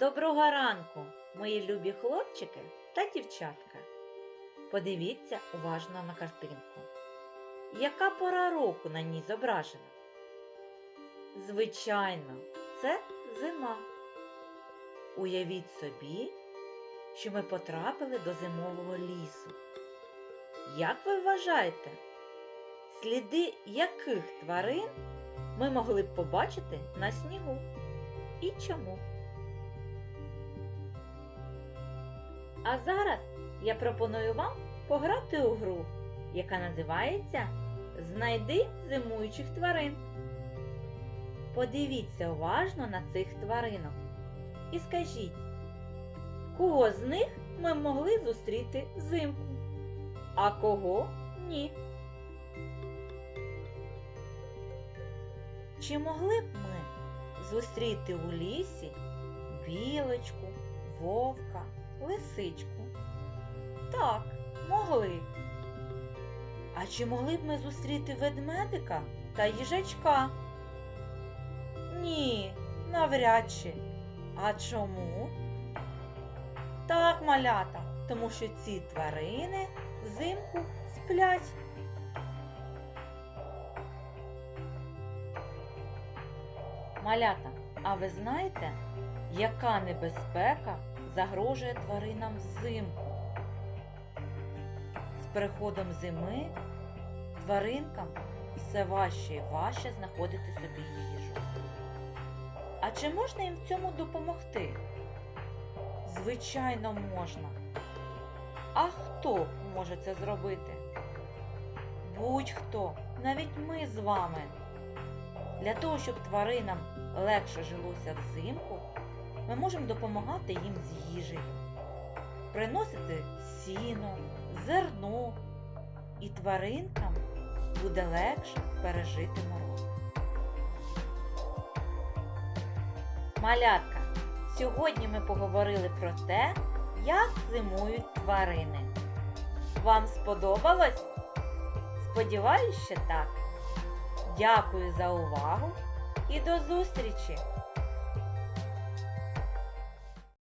Доброго ранку, мої любі хлопчики та дівчатка. Подивіться уважно на картинку. Яка пора року на ній зображена? Звичайно, це зима. Уявіть собі, що ми потрапили до зимового лісу. Як ви вважаєте, сліди яких тварин ми могли б побачити на снігу? І чому? А зараз я пропоную вам пограти у гру, яка називається Знайди зимуючих тварин. Подивіться уважно на цих тваринок і скажіть, кого з них ми могли зустріти взимку, а кого ні. Чи могли б ми зустріти у лісі білочку, вовка, лисичку? Так, могли. А чи могли б ми зустріти ведмедика та їжачка? Ні, навряд чи. А чому? Так, малята, тому що ці тварини взимку сплять. Малята, а ви знаєте, яка небезпека загрожує тваринам взимку? З приходом зими тваринкам все важче і важче знаходити собі їжу. А чи можна їм в цьому допомогти? Звичайно, можна. А хто може це зробити? Будь-хто, навіть ми з вами. Для того, щоб тваринам легше жилося взимку, ми можемо допомагати їм з їжею, приносити сіно, зерно, і тваринкам буде легше пережити мороз. Малятка, сьогодні ми поговорили про те, як зимують тварини. Вам сподобалось? Сподіваюсь, що так. Дякую за увагу і до зустрічі!